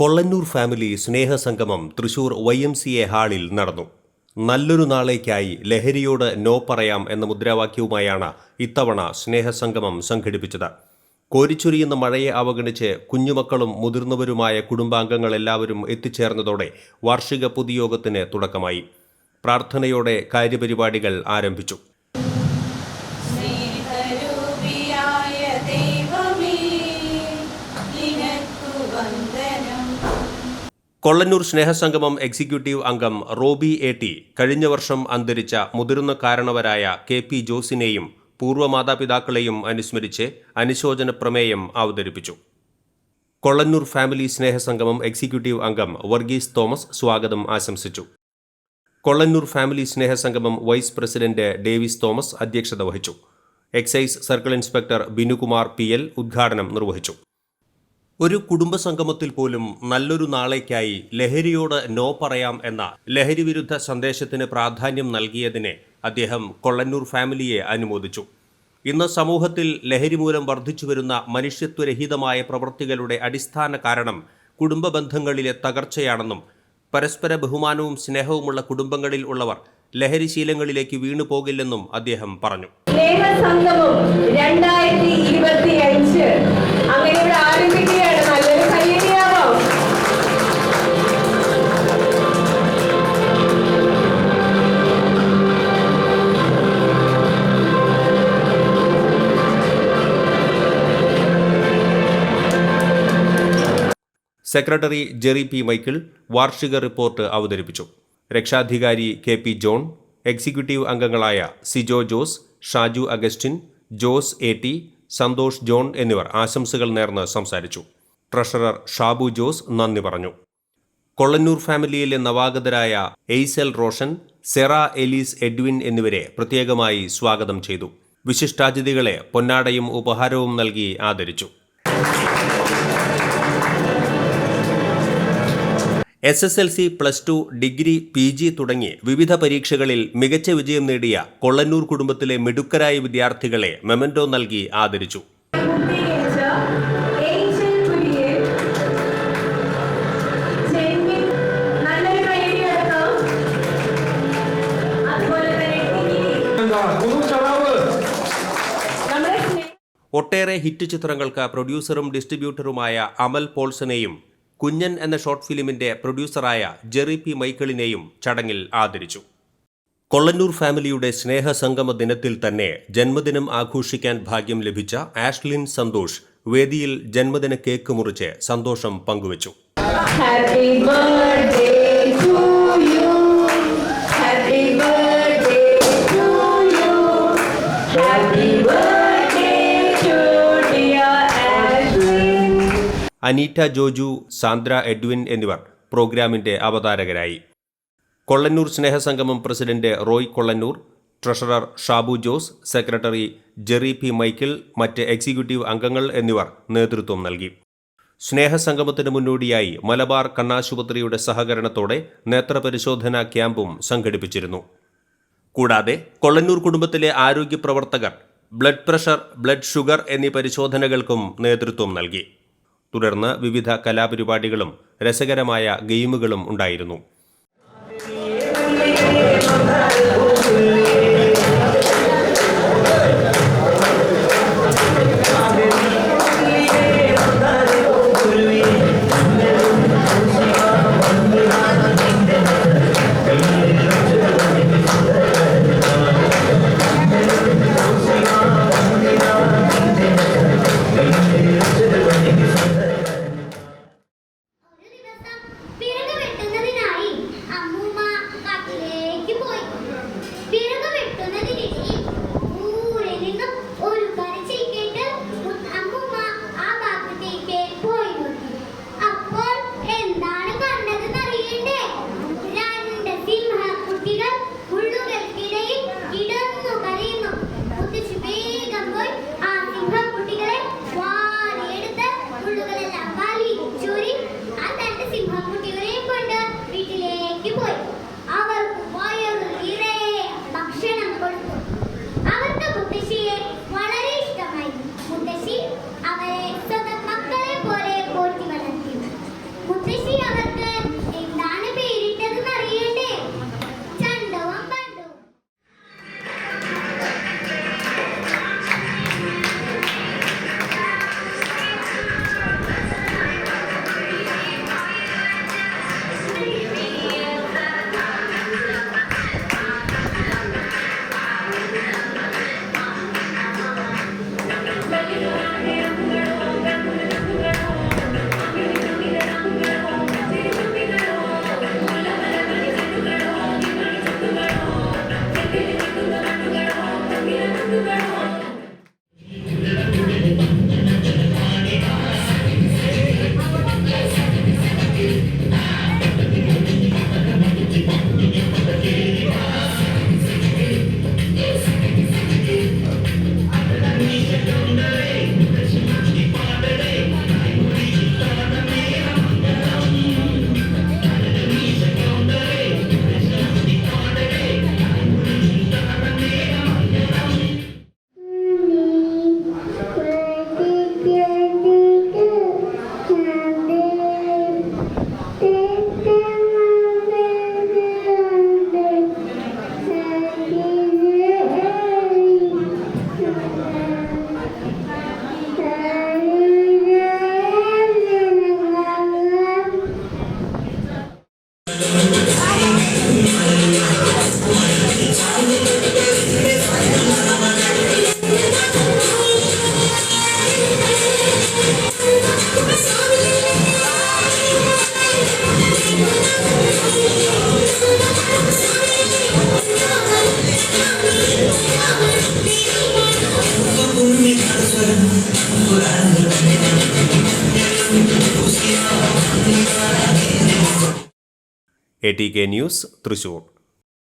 Kollannur family സ്നേഹസംഗമം Thrissur Y M C A ഹാളിൽ നടന്നു. നല്ലൊരു നാളേക്കായി ലഹരിയോട് നോ പറയാം എന്ന മുദ്രാവാക്യവുമായാണ് ഇത്തവണ സ്നേഹസംഗമം സംഘടിപ്പിച്ചത്. കോരിച്ചൊരിയുന്ന മഴയെ അവഗണിച്ച് കുഞ്ഞുമക്കളും മുതിർന്നവരുമായ കുടുംബാംഗങ്ങളെല്ലാവരും എത്തിച്ചേർന്നതോടെ വാർഷിക പൊതുയോഗത്തിന് തുടക്കമായി. പ്രാർത്ഥനയോടെ കാര്യപരിപാടികൾ ആരംഭിച്ചു. കൊള്ളന്നൂർ സ്നേഹസംഗമം എക്സിക്യൂട്ടീവ് അംഗം റോബി എ ടി കഴിഞ്ഞ വർഷം അന്തരിച്ച മുതിർന്ന കാരണവരായ കെ പി ജോസിനെയും പൂർവ മാതാപിതാക്കളെയും അനുസ്മരിച്ച് അനുശോചന പ്രമേയം അവതരിപ്പിച്ചു. കൊള്ളന്നൂർ ഫാമിലി സ്നേഹസംഗമം എക്സിക്യൂട്ടീവ് അംഗം വർഗീസ് തോമസ് സ്വാഗതം ആശംസിച്ചു. കൊള്ളന്നൂർ ഫാമിലി സ്നേഹസംഗമം വൈസ് പ്രസിഡന്റ് ഡേവിസ് തോമസ് അധ്യക്ഷത വഹിച്ചു. Excise circle inspector Binukumar P L ഉദ്ഘാടനം നിർവഹിച്ചു. ഒരു കുടുംബ സംഗമത്തിൽ പോലും നല്ലൊരു നാളേക്കായി ലഹരിയോട് നോ പറയാം എന്ന ലഹരി വിരുദ്ധ സന്ദേശത്തിന് പ്രാധാന്യം നൽകിയതിനെ അദ്ദേഹം കൊള്ളന്നൂർ ഫാമിലിയെ അനുമോദിച്ചു. ഇന്ന് സമൂഹത്തിൽ ലഹരി മൂലം വർദ്ധിച്ചു വർദ്ധിച്ചുവരുന്ന മനുഷ്യത്വരഹിതമായ പ്രവൃത്തികളുടെ അടിസ്ഥാന കാരണം കുടുംബ ബന്ധങ്ങളിലെ തകർച്ചയാണെന്നും പരസ്പര ബഹുമാനവും സ്നേഹവുമുള്ള കുടുംബങ്ങളിൽ ഉള്ളവർ ലഹരിശീലങ്ങളിലേക്ക് വീണു പോകില്ലെന്നും അദ്ദേഹം പറഞ്ഞു. രണ്ടായിരത്തി സെക്രട്ടറി ജെറി പി മൈക്കിൾ വാർഷിക റിപ്പോർട്ട് അവതരിപ്പിച്ചു. രക്ഷാധികാരി കെ പി ജോൺ എക്സിക്യൂട്ടീവ് അംഗങ്ങളായ Sijo Jose Shaju Augustine Jose A T Santhosh John എന്നിവർ ആശംസകൾ നേർന്ന് സംസാരിച്ചു. ട്രഷറർ ഷാബു ജോസ് നന്ദി പറഞ്ഞു. കൊള്ളന്നൂർ ഫാമിലിയിലെ നവാഗതരായ എയ്സൽ റോഷൻ സെറ എലീസ് എഡ്വിൻ എന്നിവരെ പ്രത്യേകമായി സ്വാഗതം ചെയ്തു. വിശിഷ്ടാതിഥികളെ പൊന്നാടയും ഉപഹാരവും നൽകി ആദരിച്ചു. S S L C plus two degree P G തുടങ്ങി വിവിധ പരീക്ഷകളിൽ മികച്ച വിജയം നേടിയ കൊള്ളന്നൂർ കുടുംബത്തിലെ മിടുക്കരായ വിദ്യാർത്ഥികളെ മെമന്റോ നൽകി ആദരിച്ചു. ഒട്ടേറെ ഹിറ്റ് ചിത്രങ്ങൾക്ക് പ്രൊഡ്യൂസറും ഡിസ്ട്രിബ്യൂട്ടറുമായ അമൽ പോൾസനെയും കുഞ്ഞൻ എന്ന ഷോർട്ട് ഫിലിമിന്റെ പ്രൊഡ്യൂസറായ ജെറി പി മൈക്കിളിനെയും ചടങ്ങിൽ ആദരിച്ചു. കൊള്ളന്നൂർ ഫാമിലിയുടെ സ്നേഹസംഗമ ദിനത്തിൽ തന്നെ ജന്മദിനം ആഘോഷിക്കാൻ ഭാഗ്യം ലഭിച്ച ആഷ്ലിൻ സന്തോഷ് വേദിയിൽ ജന്മദിന കേക്ക് മുറിച്ച് സന്തോഷം പങ്കുവച്ചു. Happy birthday Aneeta Joju Sandra Edwin എന്നിവർ പ്രോഗ്രാമിന്റെ അവതാരകരായി. Kollannur സ്നേഹസംഗമം president Roy Kollannur treasurer Shabu Jose secretary Jerry P Michael മറ്റ് എക്സിക്യൂട്ടീവ് അംഗങ്ങൾ എന്നിവർ നേതൃത്വം നൽകി. സ്നേഹസംഗമത്തിന് മുന്നോടിയായി മലബാർ കണ്ണാശുപത്രിയുടെ സഹകരണത്തോടെ നേത്രപരിശോധനാ ക്യാമ്പും സംഘടിപ്പിച്ചിരുന്നു. കൂടാതെ കൊള്ളന്നൂർ കുടുംബത്തിലെ ആരോഗ്യ പ്രവർത്തകർ ബ്ലഡ് പ്രഷർ ബ്ലഡ് ഷുഗർ എന്നീ പരിശോധനകൾക്കും നേതൃത്വം നൽകി. തുടർന്ന് വിവിധ കലാപരിപാടികളും രസകരമായ ഗെയിമുകളും ഉണ്ടായിരുന്നു. A T K news Thrissur